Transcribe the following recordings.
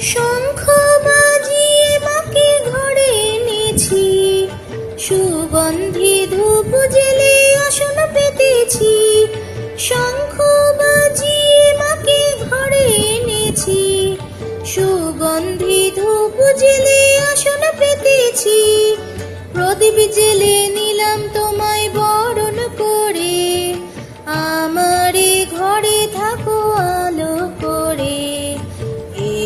শঙ্খ বাজিয়ে মাকে ঘরে এনেছি। সুগন্ধি ধূপ জেলে আসন পেতেছি। শঙ্খ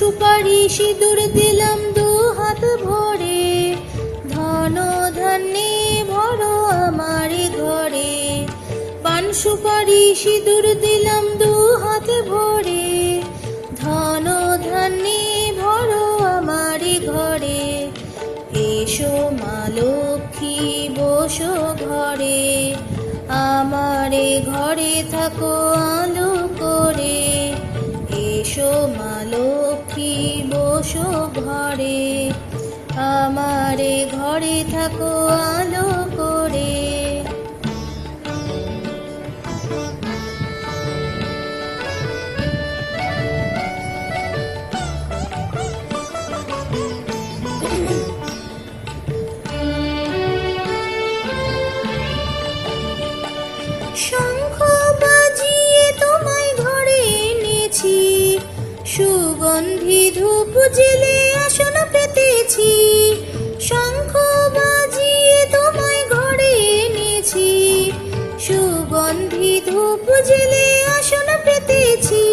সুপারি সিঁদুর দিলাম দু হাত ভরে। ধন ধান্যে ভরো আমার ঘরে। পান সুপারি সিঁদুর দিলাম দু হাতে ভরে। ধন ধান্যে ভরো আমার ঘরে। এসো মা লক্ষ্মী, বসো ঘরে। আমারে ঘরে থাকো এসো মা লক্ষ্মী বসো ঘরে। আমারে ঘরে থাকো সুগন্ধি ধূপ জেলে আসন পেতেছি। শঙ্খ বাজিয়ে তোমায় ঘরে এনেছি। সুগন্ধি ধূপ জেলে আসন পেতেছি।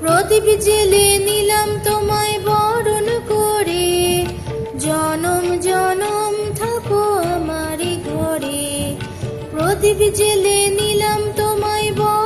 প্রদীপ জেলে নিলাম তোমায় বরণ করে। জনম জনম থাকো আমার ঘরে। প্রদীপ জেলে নিলাম তোমায় বরণ